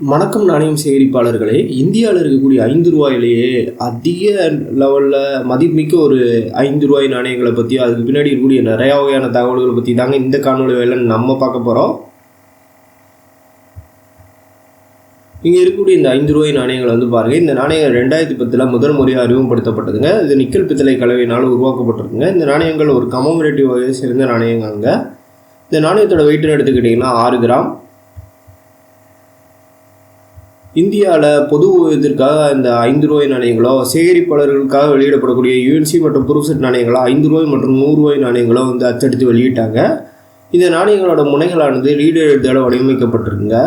வணக்கம் நாணயம் சேகரிப்பாளர்களே இந்தியாவில் இருக்கக்கூடிய ஐந்து ரூபாயிலேயே அதிக லெவலில் மதிப்புமிக்க ஒரு ஐந்து ரூபாய் நாணயங்களை பற்றி அதுக்கு பின்னாடி இருக்கக்கூடிய நிறையா வகையான தகவல்களை பற்றி தாங்க இந்த காணொலி வேலை நம்ம பார்க்க போகிறோம் இங்கே இருக்கக்கூடிய இந்த ஐந்து ரூபாய் நாணயங்கள் வந்து பாருங்கள் இந்த நாணயங்கள் ரெண்டாயிரத்தி பத்தில் முதல் முறையாக அறிமுகப்படுத்தப்பட்டதுங்க. இது நிக்கல் பித்தளை கலவையினால் உருவாக்கப்பட்டிருக்குங்க. இந்த நாணயங்கள் ஒரு கமோமரேட்டிவ் வகையை சேர்ந்த நாணயங்கள்ங்க. இந்த நாணயத்தோட வெயிட்னு எடுத்துக்கிட்டிங்கன்னா ஆறு கிராம். இந்தியாவில் பொது உபயோகத்திற்காக இந்த ஐந்து ரூபாய் நாணயங்களோ சேகரிப்பாளர்களுக்காக வெளியிடப்படக்கூடிய யூஎன்சி மற்றும் புருசட் நாணயங்களோ ஐந்து ரூபாய் மற்றும் நூறு ரூபாய் நாணயங்களோ வந்து அச்சடித்து வெளியிட்டாங்க. இந்த நாணயங்களோட முனைகளானது லீடர் எழுத்தால் வடிவமைக்கப்பட்டிருக்குங்க.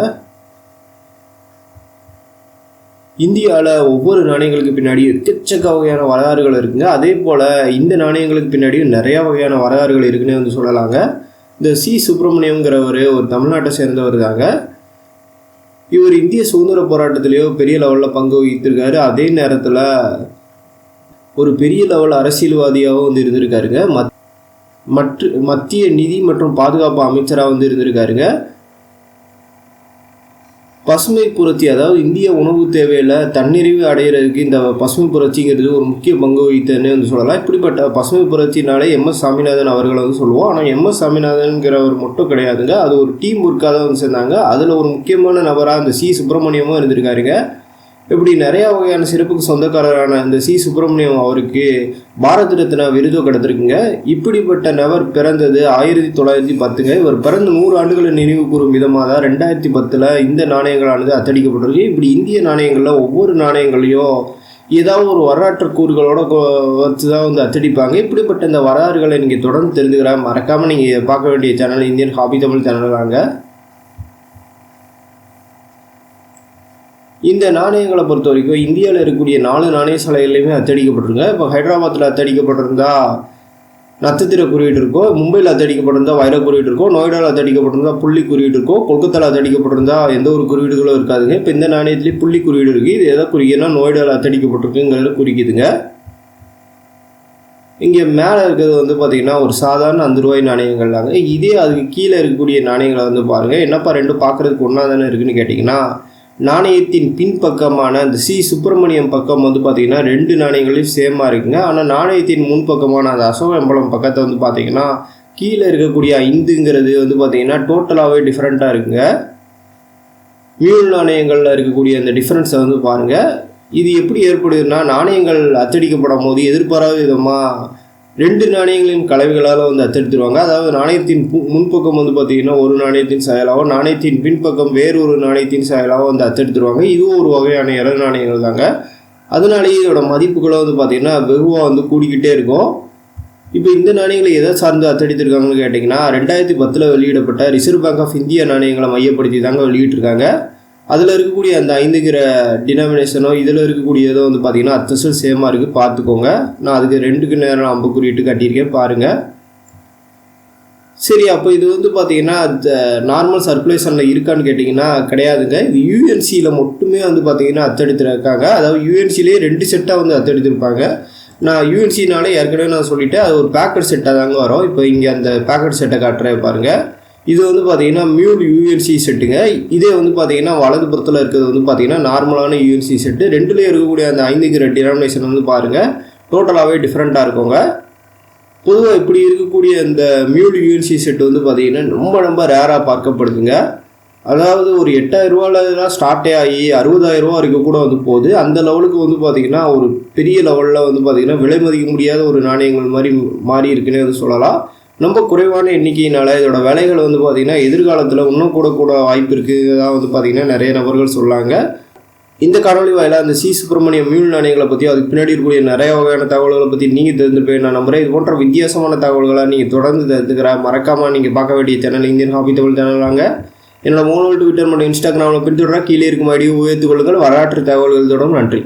இந்தியாவில் ஒவ்வொரு நாணயங்களுக்கு பின்னாடி எக்கச்சக்க வகையான வரலாறுகள் இருக்குங்க. அதே போல் இந்த நாணயங்களுக்கு பின்னாடியும் நிறையா வகையான வரலாறுகள் இருக்குன்னு வந்து சொல்லலாங்க. இந்த சி. சுப்பிரமணியங்கிறவர் ஒரு தமிழ்நாட்டை சேர்ந்தவர் தாங்க இவர் இந்திய சுதந்திர போராட்டத்திலேயோ பெரிய லெவலில் பங்கு வகித்திருக்காரு. அதே நேரத்தில் ஒரு பெரிய லெவல் அரசியல்வாதியாகவும் வந்து இருந்திருக்காருங்க. மத் மற்ற மத்திய நிதி மற்றும் பாதுகாப்பு அமைச்சராக வந்து இருந்திருக்காருங்க. பசுமை புரட்சி அதாவது இந்திய உணவு தேவையில் தன்னிறைவு அடைகிறதுக்கு இந்த பசுமை புரட்சிங்கிறது ஒரு முக்கிய பங்கு வகித்ததுன்னு வந்து சொல்லலாம். இப்படிப்பட்ட பசுமை புரட்சினாலே எம் எஸ் சாமிநாதன் அவர்களை வந்து சொல்லுவோம் ஆனால் எம் எஸ் சாமிநாதன்கிறவர் மட்டும் கிடையாதுங்க. அது ஒரு டீம் ஒர்க்காக தான் வந்து சேர்ந்தாங்க. அதில் ஒரு முக்கியமான நபராக அந்த சி சுப்பிரமணியமும் இருந்திருக்காருங்க. இப்படி நிறையா வகையான சிறப்புக்கு சொந்தக்காரரான இந்த சி. சுப்பிரமணியம் அவருக்கு பாரத ரத்னா விருது கிடத்திருக்குங்க. இப்படிப்பட்ட நபர் பிறந்தது ஆயிரத்தி தொள்ளாயிரத்தி பத்துங்க. இவர் பிறந்த நூறு ஆண்டுகளை நினைவு கூறும் விதமாக தான் ரெண்டாயிரத்தி பத்தில் இந்த நாணயங்களானது அத்தடிக்கப்பட்டிருக்கு. இப்படி இந்திய நாணயங்களில் ஒவ்வொரு நாணயங்களையும் ஏதாவது ஒரு வரலாற்று கூறுகளோட வச்சு தான் வந்து அச்சடிப்பாங்க இப்படிப்பட்ட இந்த வரலாறுகளை நீங்கள் தொடர்ந்து தெரிஞ்சுக்கிற மறக்காமல் நீங்கள் பார்க்க வேண்டிய channel Indian hobby Tamil channel இந்த நாணயங்களை பொறுத்த வரைக்கும் இந்தியாவில் இருக்கக்கூடிய நாலு நாணய சாலைகள்லையுமே அத்தடிக்கப்பட்டிருங்க. இப்போ ஹைதராபாத்தில் அத்தடிக்கப்பட்டிருந்தா நட்சத்திர குறியீடு இருக்கும் மும்பையில் அத்தடிக்கப்பட்டிருந்தா வைர குறியீடு இருக்கும் நோய்டாவில் அத்தடிக்கப்பட்டிருந்தா புள்ளி குறியீடு இருக்கும் கொல்கத்தாவில் அத்தடிக்கப்பட்டிருந்தா எந்த ஒரு குறியீடுகளும் இருக்காதுங்க. இப்போ இந்த நாணயத்துலேயும் புள்ளி குறியீடு இருக்குது இது எதை குறிக்குதுன்னா நோய்டாவில் அத்தடிக்கப்பட்டிருக்குங்கிறத குறிக்குதுங்க. இங்கே மேலே இருக்கிறது வந்து பார்த்திங்கன்னா ஒரு சாதாரண அஞ்சு ரூபாய் நாணயங்கள் தாங்க. இதே அதுக்கு கீழே இருக்கக்கூடிய நாணயங்களை வந்து பாருங்கள் என்னப்பா ரெண்டு பார்க்குறதுக்கு ஒன்றா தானே இருக்குதுன்னு கேட்டிங்கன்னா நாணயத்தின் பின்பக்கமான அந்த சி சுப்பிரமணியம் பக்கம் வந்து பார்த்திங்கன்னா ரெண்டு நாணயங்களையும் சேமாக இருக்குங்க. ஆனால் நாணயத்தின் முன்பக்கமான அந்த அசோகம்பலம் பக்கத்தை வந்து பார்த்திங்கன்னா கீழே இருக்கக்கூடிய ஐந்துங்கிறது வந்து பார்த்திங்கன்னா டோட்டலாகவே டிஃப்ரெண்ட்டாக இருக்குங்க. மீள் நாணயங்களில் இருக்கக்கூடிய அந்த டிஃப்ரென்ஸை வந்து பாருங்கள் இது எப்படி ஏற்படுதுன்னா நாணயங்கள் அச்சடிக்கப்படும் போது எதிர்பாராத விதமாக ரெண்டு நாணயங்களின் கலவைகளால் வந்து அத்தெடுத்துருவாங்க. அதாவது நாணயத்தின் முன்பக்கம் வந்து பார்த்திங்கன்னா ஒரு நாணயத்தின் சாயலாகவும் நாணயத்தின் பின்பக்கம் வேறொரு நாணயத்தின் சாயலாகவும் வந்து அத்தெடுத்துருவாங்க. இதுவும் ஒரு வகையான இற நாணயங்கள் தாங்க. அதனாலேயே இதோட மதிப்புகளும் வந்து பார்த்திங்கன்னா வெகுவாக வந்து கூடிக்கிட்டே இருக்கும். இப்போ இந்த நாணயங்களை எதை சார்ந்து அத்தடித்திருக்காங்கன்னு கேட்டிங்கன்னா ரெண்டாயிரத்தி பத்தில் வெளியிடப்பட்ட ரிசர்வ் பேங்க் ஆஃப் இந்தியா நாணயங்களை மையப்படுத்தி தாங்க வெளியிட்டிருக்காங்க. அதில் இருக்கக்கூடிய அந்த ஐந்துங்கிற டினாமினேஷனோ இதில் இருக்கக்கூடியதோ வந்து பார்த்திங்கன்னா அத்தசல் சேமாக இருக்குது பார்த்துக்கோங்க நான் அதுக்கு ரெண்டுக்கு நேரம் அம்பு குறியிட்டு கட்டியிருக்கேன். பாருங்கள் சரி அப்போ இது வந்து பார்த்தீங்கன்னா நார்மல் சர்க்குலேஷனில் இருக்கான்னு கேட்டிங்கன்னா கிடையாதுங்க. இது யூஎன்சியில் மட்டுமே வந்து பார்த்திங்கன்னா அத்தெடுத்துருக்காங்க. அதாவது யூஎன்சிலேயே ரெண்டு செட்டாக வந்து அத்தெடுத்திருப்பாங்க. நான் யூஎன்சினாலே ஏற்கனவே நான் சொல்லிவிட்டேன் அது ஒரு பேக்கெட் செட்டாக தாங்க வரும். இப்போ இங்கே அந்த பேக்கெட் செட்டை காட்டுறேன் பாருங்கள் இது வந்து பார்த்தீங்கன்னா மியூல் யூஎன்சி செட்டுங்க இதே வந்து பார்த்தீங்கன்னா வலது புறத்தில் இருக்கிறது வந்து பார்த்தீங்கன்னா நார்மலான யூஎன்சி செட்டு ரெண்டுலேயும் இருக்கக்கூடிய அந்த ஐந்துங்கிற டினாமினேஷன் வந்து பாருங்கள் டோட்டலாகவே டிஃப்ரெண்ட்டாக இருக்குங்க. பொதுவாக இப்படி இருக்கக்கூடிய இந்த மியூல் யூஎன்சி செட்டு வந்து பார்த்தீங்கன்னா ரொம்ப ரொம்ப ரேராக பார்க்கப்படுதுங்க. அதாவது ஒரு எட்டாயிரரூவாலாம் ஸ்டார்ட்டே ஆகி அறுபதாயிரம் ரூபா வரைக்கும் கூட வந்து போகுது. அந்த லெவலுக்கு வந்து பார்த்திங்கன்னா ஒரு பெரிய லெவலில் வந்து பார்த்திங்கன்னா விலை மதிக்க முடியாத ஒரு நாணயங்கள் மாதிரி மாறி இருக்குன்னே வந்து சொல்லலாம். ரொம்ப குறைவான எண்ணிக்கையினால இதோட விலைகள் வந்து பார்த்திங்கன்னா எதிர்காலத்தில் இன்னும் கூட கூட வாய்ப்பு இருக்குதான் வந்து பார்த்திங்கன்னா நிறைய நபர்கள் சொல்லாங்க. இந்த காணொலி வாயிலாக அந்த சி சுப்பிரமணியம் மியூல் நாணயங்களை பற்றி அதுக்கு பின்னாடி இருக்கக்கூடிய நிறைய வகையான தகவல்களை பற்றி நீங்கள் தெரிஞ்சுப்பேன் நான் நம்புகிறேன் இது போன்ற வித்தியாசமான தகவல்களை நீங்கள் தொடர்ந்து தெரிஞ்சுக்கிற மறக்காமல் நீங்கள் பார்க்க வேண்டிய சேனல் இந்தியன் ஹாபி தமிழ் சேனலாங்க என்னோட மூணு ட்விட்டர் மற்றும் இன்ஸ்டாகிராமில் பின்தொடர கீழே இருக்கும் ஐடியை உயர்த்து கொள்ளுங்கள். வரலாற்று தகவல்கள் தொடரும். நன்றி.